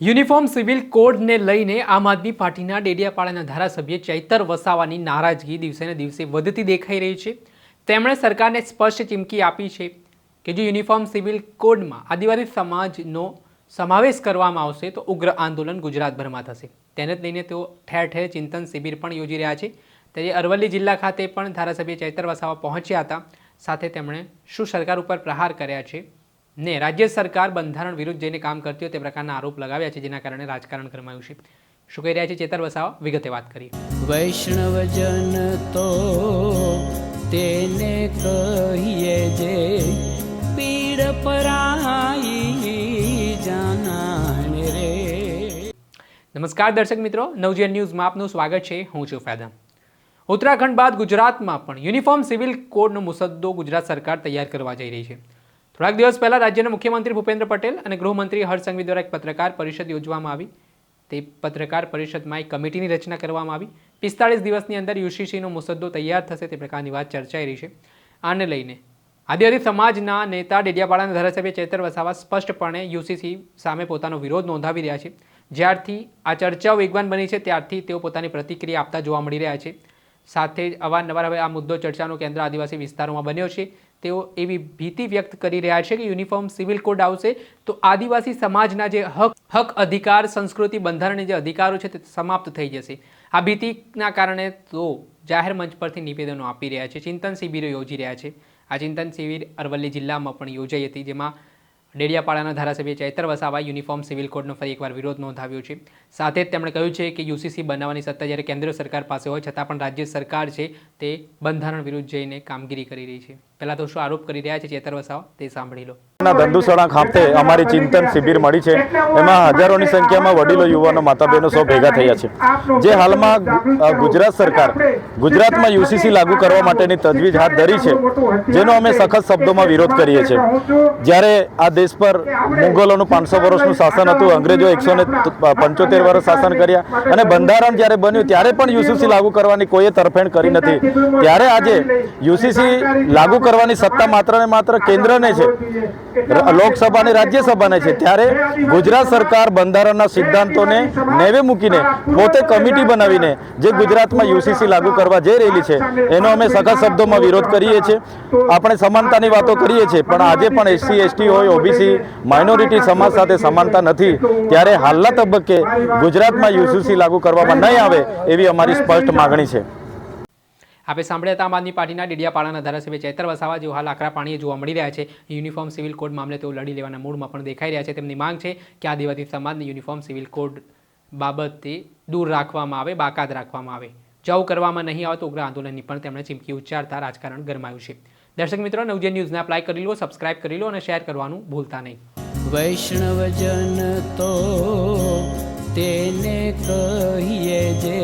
Uniform civil કોડને લઈને આમ આદમી પાર્ટીના ડેડિયાપાડાના ધારાસભ્ય ચૈતર વસાવાની નારાજગી દિવસે ને દિવસે વધતી દેખાઈ રહી છે. તેમણે સરકારને સ્પષ્ટ ચીમકી આપી છે કે જો યુનિફોર્મ સિવિલ કોડમાં આદિવાસી સમાજનો સમાવેશ કરવામાં આવશે તો ઉગ્ર આંદોલન ગુજરાતભરમાં થશે. તેને જ લઈને તેઓ ઠેર ઠેર ચિંતન શિબિર પણ યોજી રહ્યા છે. ત્યારે અરવલ્લી જિલ્લા ખાતે પણ ધારાસભ્ય ચૈતર વસાવા પહોંચ્યા હતા. સાથે તેમણે શું સરકાર ઉપર પ્રહાર કર્યા છે ને રાજ્ય સરકાર બંધારણ વિરુદ્ધ જઈને કામ કરતી હોય તે પ્રકારના આરોપ લગાવ્યા છે જેના કારણે રાજકારણ ગરમાયું છે. શું કહી રહ્યા છે ચેતર વસાવા? વિગતે વાત કરી વૈષ્ણવજન તો તેને કહીએ જે પીડ પરાઈ જાનાને રે. નમસ્કાર દર્શક મિત્રો નવજીવન ન્યૂઝમાં આપનું સ્વાગત છે. હું છું ફેદમ ઉત્તરાખંડ બાદ ગુજરાતમાં પણ યુનિફોર્મ સિવિલ કોડનો મુસદ્દો ગુજરાત સરકાર તૈયાર કરવા જઈ રહી છે. થોડાક દિવસ પહેલાં રાજ્યના મુખ્યમંત્રી ભૂપેન્દ્ર પટેલ અને ગૃહમંત્રી હર્ષ સંઘવી દ્વારા એક પત્રકાર પરિષદ યોજવામાં આવી. તે પત્રકાર પરિષદમાં એક કમિટીની રચના કરવામાં આવી. પિસ્તાળીસ દિવસની અંદર યુસીસીનો મુસદ્દો તૈયાર થશે તે પ્રકારની વાત ચર્ચાઈ રહી છે. આને લઈને આદિવાસી સમાજના નેતા ડેડિયાપાડાના ધારાસભ્ય ચેતર વસાવા સ્પષ્ટપણે યુસીસી સામે પોતાનો વિરોધ નોંધાવી રહ્યા છે. જ્યારથી આ ચર્ચાઓ વેગવાન બની છે, ત્યારથી તેઓ પોતાની પ્રતિક્રિયા આપતા જોવા મળી રહ્યા છે. સાથે જ અવારનવાર હવે આ મુદ્દો ચર્ચાનું કેન્દ્ર આદિવાસી વિસ્તારોમાં બન્યો છે. તેઓ એવી ભીતિ વ્યક્ત કરી રહ્યા છે કે યુનિફોર્મ સિવિલ કોડ આવશે તો આદિવાસી સમાજના જે હક હક અધિકાર, સંસ્કૃતિ બંધારણની જે અધિકારો છે તે સમાપ્ત થઈ જશે. આ ભીતિના કારણે તો જાહેર મંચ પરથી નિવેદનો આપી રહ્યા છે. ચિંતન શિબિરો યોજી રહ્યા છે. આ ચિંતન શિબિર અરવલ્લી જિલ્લામાં પણ યોજાઈ હતી, જેમાં ડેડિયાપાડાના ધારાસભ્ય ચૈતર વસાવા યુનિફોર્મ સિવિલ કોડનો ફરી એકવાર વિરોધ નોંધાવ્યો છે. સાથે જ તેમણે કહ્યું છે કે યુસીસી બનાવવાની સત્તા જ્યારે કેન્દ્ર સરકાર પાસે હોય, છતાં પણ રાજ્ય સરકાર છે તે બંધારણ વિરુદ્ધ જઈને કામગીરી કરી રહી છે. પહેલાં તો શું આરોપ કરી રહ્યા છે ચેતર વસાવા? તે સાંભળી લો. ધંધુસણા ખાતે અમારી ચિંતન શિબિર મળી છે. એમાં હજારોની સંખ્યામાં વડીલો, યુવાનો માતા બહેનો સૌ ભેગા થયા છે. જે હાલમાં ગુજરાત સરકાર ગુજરાતમાં યુસીસી લાગુ કરવા માટેની તજવીજ હાથ ધરી છે, જેનો અમે સખત શબ્દોમાં વિરોધ કરીએ છીએ. જ્યારે આ દેશ પર મુગલોનું પાંચસો વર્ષનું શાસન હતું અંગ્રેજો એકસો ને પંચોતેર વર્ષ શાસન કર્યા અને બંધારણ જ્યારે બન્યું, ત્યારે પણ યુસીસી લાગુ કરવાની કોઈએ તરફેણ કરી નથી. ત્યારે આજે યુસીસી લાગુ કરવાની સત્તા માત્ર ને માત્ર કેન્દ્રને છે. ર- લોકસભા અને રાજ્યસભાને છે. ત્યારે ગુજરાત સરકાર બંધારણના સિદ્ધાંતોને નેવે મૂકીને પોતે કમિટી બનાવીને જે ગુજરાતમાં યુસીસી લાગુ કરવા જઈ રહેલી છે, એનો અમે સખત શબ્દોમાં વિરોધ કરીએ છીએ. આપણે સમાનતાની વાતો કરીએ છીએ, પણ આજે પણ એસસી, એસટી હોય, ઓબીસી, માઇનોરિટી સમાજ સાથે સમાનતા નથી. ત્યારે હાલના તબક્કે ગુજરાતમાં યુસીસી લાગુ કરવામાં નહીં આવે એવી અમારી સ્પષ્ટ માગણી છે. આપણે સાંભળ્યા હતા, આમ આદમી પાર્ટીના ડેડિયાપાડાના ધારાસભ્ય ચૈતર વસાવા જેઓ હાલ આકરા પાણીએ જોવા મળી રહ્યા છે. યુનિફોર્મ સિવિલ કોડ મામલે તેઓ લડી લેવાના મૂડમાં પણ દેખાઈ રહ્યા છે. તેમની માંગ છે કે આદિવાસી સમાજને યુનિફોર્મ સિવિલ કોડ બાબતે દૂર રાખવામાં આવે, બાકાત રાખવામાં આવે. જવું કરવામાં નહીં આવે તો ઉગ્ર આંદોલનની પણ તેમણે ચીમકી ઉચ્ચારતા રાજકારણ ગરમાયું છે. દર્શક મિત્રો નવજે ન્યૂઝને અપ્લાય કરી લો સબસ્ક્રાઇબ કરી લો અને શેર કરવાનું ભૂલતા નહીં. વૈષ્ણવજન તો તેને કહીએ જે